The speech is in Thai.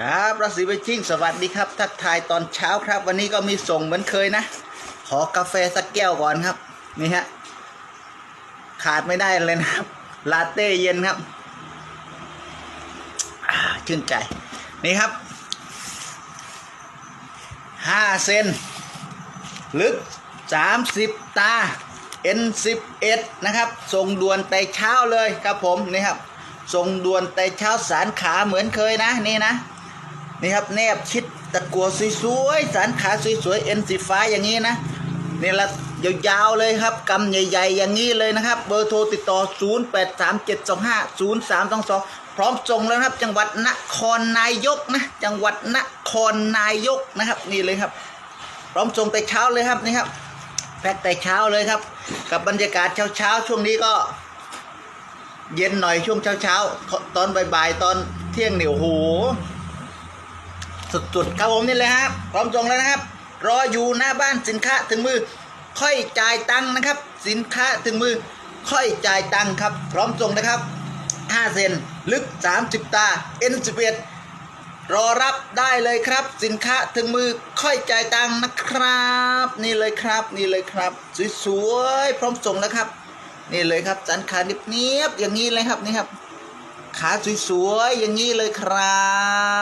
ครับราศีไปชิ่งสวัสดีครับ ทักทายตอนเช้าครับ วันนี้ก็มีส่งเหมือนเคยนะ ขอกาแฟสักแก้วก่อนครับ นี่ฮะ ขาดไม่ได้เลยนะครับ ลาเต้เย็นครับชื่นใจ นี่ครับห้าเซนลึก30ตา N11 นะครับ ส่งด่วนแต่เช้าเลยครับผม นี่ครับ ส่งด่วนแต่เช้าสารขาเหมือนเคยนะ นี่นะ นี่ครับแนบชิดตะกัวสวยๆสารขาสวยๆ เอ็นสีฟ้าอย่างนี้นะนี่ละยาวๆเลยครับกำใหญ่ๆ อย่างนี้เลยนะครับ เบอร์โทรติดต่อ 0837250322 พร้อมส่งแล้วครับ จังหวัดนครนายกนะ จังหวัดนครนายกนะครับ นี่เลยครับ พร้อมส่งแต่เช้าเลยครับนี่ครับ แพ็คแต่เช้าเลยครับ กับบรรยากาศเช้าๆ ช่วงนี้ก็ เย็นหน่อยช่วงเช้าๆ ตอนบ่ายๆ ตอนเที่ยงเหนียวโห สุดๆครับผมนี่เลยครับพร้อมส่งแล้วนะครับ รออยู่หน้าบ้านสินค้าถึงมือ ค่อยจ่ายตังค์นะครับ สินค้าถึงมือ ค่อยจ่ายตังค์ครับ พร้อมส่งนะครับ 5 เซนลึก 30 ตา N11 รอรับได้เลยครับ สินค้าถึงมือค่อยจ่ายตังค์นะครับ นี่เลยครับ นี่เลยครับสวยๆพร้อมส่งแล้วครับ นี่เลยครับสันขาเนียบๆอย่างนี้เลยครับนี่ครับขาสวยๆอย่างนี้เลยครับ